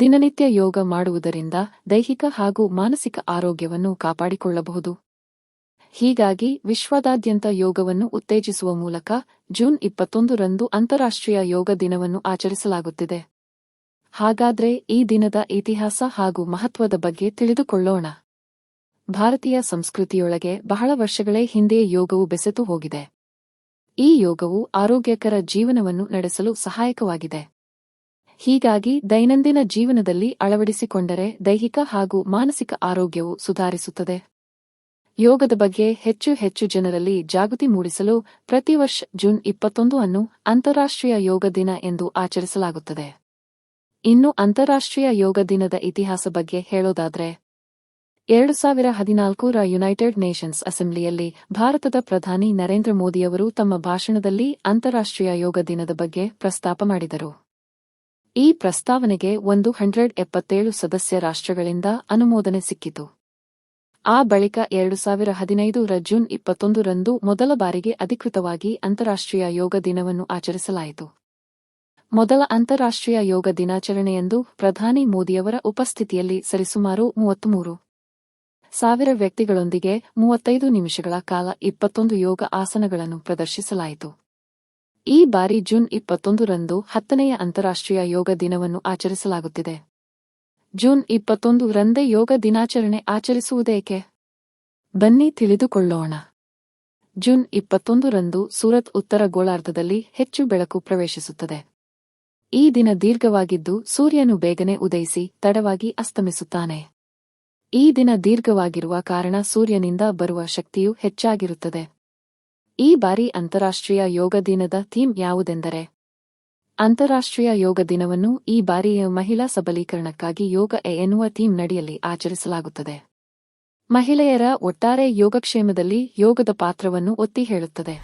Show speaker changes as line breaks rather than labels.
ದಿನನಿತ್ಯ ಯೋಗ ಮಾಡುವುದರಿಂದ ದೈಹಿಕ ಹಾಗೂ ಮಾನಸಿಕ ಆರೋಗ್ಯವನ್ನು ಕಾಪಾಡಿಕೊಳ್ಳಬಹುದು. ಹೀಗಾಗಿ ವಿಶ್ವದಾದ್ಯಂತ ಯೋಗವನ್ನು ಉತ್ತೇಜಿಸುವ ಮೂಲಕ ಜೂನ್ ಇಪ್ಪತ್ತೊಂದರಂದು ಅಂತಾರಾಷ್ಟ್ರೀಯ ಯೋಗ ದಿನವನ್ನು ಆಚರಿಸಲಾಗುತ್ತಿದೆ. ಹಾಗಾದ್ರೆ ಈ ದಿನದ ಇತಿಹಾಸ ಹಾಗೂ ಮಹತ್ವದ ಬಗ್ಗೆ ತಿಳಿದುಕೊಳ್ಳೋಣ. ಭಾರತೀಯ ಸಂಸ್ಕೃತಿಯೊಳಗೆ ಬಹಳ ವರ್ಷಗಳೇ ಹಿಂದೆ ಯೋಗವು ಬೆಸೆತು ಹೋಗಿದೆ. ಈ ಯೋಗವು ಆರೋಗ್ಯಕರ ಜೀವನವನ್ನು ನಡೆಸಲು ಸಹಾಯಕವಾಗಿದೆ. ಹೀಗಾಗಿ ದೈನಂದಿನ ಜೀವನದಲ್ಲಿ ಅಳವಡಿಸಿಕೊಂಡರೆ ದೈಹಿಕ ಹಾಗೂ ಮಾನಸಿಕ ಆರೋಗ್ಯವು ಸುಧಾರಿಸುತ್ತದೆ. ಯೋಗದ ಬಗ್ಗೆ ಹೆಚ್ಚು ಹೆಚ್ಚು ಜನರಲ್ಲಿ ಜಾಗೃತಿ ಮೂಡಿಸಲು ಪ್ರತಿ ವರ್ಷ ಜೂನ್ ಇಪ್ಪತ್ತೊಂದು ಅನ್ನು ಅಂತಾರಾಷ್ಟ್ರೀಯ ಯೋಗ ದಿನ ಎಂದು ಆಚರಿಸಲಾಗುತ್ತದೆ. ಇನ್ನು ಅಂತಾರಾಷ್ಟ್ರೀಯ ಯೋಗ ದಿನದ ಇತಿಹಾಸ ಬಗ್ಗೆ ಹೇಳೋದಾದ್ರೆ, ಎರಡು ಸಾವಿರ ಹದಿನಾಲ್ಕರ ಯುನೈಟೆಡ್ ನೇಷನ್ಸ್ ಅಸೆಂಬ್ಲಿಯಲ್ಲಿ ಭಾರತದ ಪ್ರಧಾನಿ ನರೇಂದ್ರ ಮೋದಿಯವರು ತಮ್ಮ ಭಾಷಣದಲ್ಲಿ ಅಂತಾರಾಷ್ಟ್ರೀಯ ಯೋಗ ದಿನದ ಬಗ್ಗೆ ಪ್ರಸ್ತಾಪ ಮಾಡಿದರು. ಈ ಪ್ರಸ್ತಾವನೆಗೆ ಒಂದು ಹಂಡ್ರೆಡ್ ಎಪ್ಪತ್ತೇಳು ಸದಸ್ಯ ರಾಷ್ಟ್ರಗಳಿಂದ ಅನುಮೋದನೆ ಸಿಕ್ಕಿತು. ಆ ಬಳಿಕ ಎರಡು ಸಾವಿರ ಹದಿನೈದರ ಜೂನ್ ಇಪ್ಪತ್ತೊಂದರಂದು ಮೊದಲ ಬಾರಿಗೆ ಅಧಿಕೃತವಾಗಿ ಅಂತಾರಾಷ್ಟ್ರೀಯ ಯೋಗ ದಿನವನ್ನು ಆಚರಿಸಲಾಯಿತು. ಮೊದಲ ಅಂತಾರಾಷ್ಟ್ರೀಯ ಯೋಗ ದಿನಾಚರಣೆಯಂದು ಪ್ರಧಾನಿ ಮೋದಿಯವರ ಉಪಸ್ಥಿತಿಯಲ್ಲಿ ಸರಿಸುಮಾರು ಮೂವತ್ಮೂರು ಸಾವಿರ ವ್ಯಕ್ತಿಗಳೊಂದಿಗೆ ಮೂವತ್ತೈದು ನಿಮಿಷಗಳ ಕಾಲ ಇಪ್ಪತ್ತೊಂದು ಯೋಗ ಆಸನಗಳನ್ನು ಪ್ರದರ್ಶಿಸಲಾಯಿತು. ಈ ಬಾರಿ ಜೂನ್ ಇಪ್ಪತ್ತೊಂದರಂದು ಹತ್ತನೆಯ ಅಂತಾರಾಷ್ಟ್ರೀಯ ಯೋಗ ದಿನವನ್ನು ಆಚರಿಸಲಾಗುತ್ತಿದೆ. ಜೂನ್ ಇಪ್ಪತ್ತೊಂದು ರಂದೇ ಯೋಗ ದಿನಾಚರಣೆ ಆಚರಿಸುವುದೇಕೆ? ಬನ್ನಿ ತಿಳಿದುಕೊಳ್ಳೋಣ. ಜೂನ್ ಇಪ್ಪತ್ತೊಂದರಂದು ಸೂರತ್ ಉತ್ತರ ಗೋಳಾರ್ಧದಲ್ಲಿ ಹೆಚ್ಚು ಬೆಳಕು ಪ್ರವೇಶಿಸುತ್ತದೆ. ಈ ದಿನ ದೀರ್ಘವಾಗಿದ್ದು ಸೂರ್ಯನು ಬೇಗನೆ ಉದಯಿಸಿ ತಡವಾಗಿ ಅಸ್ತಮಿಸುತ್ತಾನೆ. ಈ ದಿನ ದೀರ್ಘವಾಗಿರುವ ಕಾರಣ ಸೂರ್ಯನಿಂದ ಬರುವ ಶಕ್ತಿಯು ಹೆಚ್ಚಾಗಿರುತ್ತದೆ. ಈ ಬಾರಿ ಅಂತಾರಾಷ್ಟ್ರೀಯ ಯೋಗ ದಿನದ ಥೀಮ್ ಯಾವುದೆಂದರೆ? ಅಂತಾರಾಷ್ಟ್ರೀಯ ಯೋಗ ದಿನವನ್ನು ಈ ಬಾರಿಯ ಮಹಿಳಾ ಸಬಲೀಕರಣಕ್ಕಾಗಿ ಯೋಗ ಎ ಎನ್ನುವ ಥೀಮ್ ನಡಿಯಲ್ಲಿ ಆಚರಿಸಲಾಗುತ್ತದೆ. ಮಹಿಳೆಯರ ಒಟ್ಟಾರೆ ಯೋಗಕ್ಷೇಮದಲ್ಲಿ ಯೋಗದ ಪಾತ್ರವನ್ನು ಒತ್ತಿ ಹೇಳುತ್ತದೆ.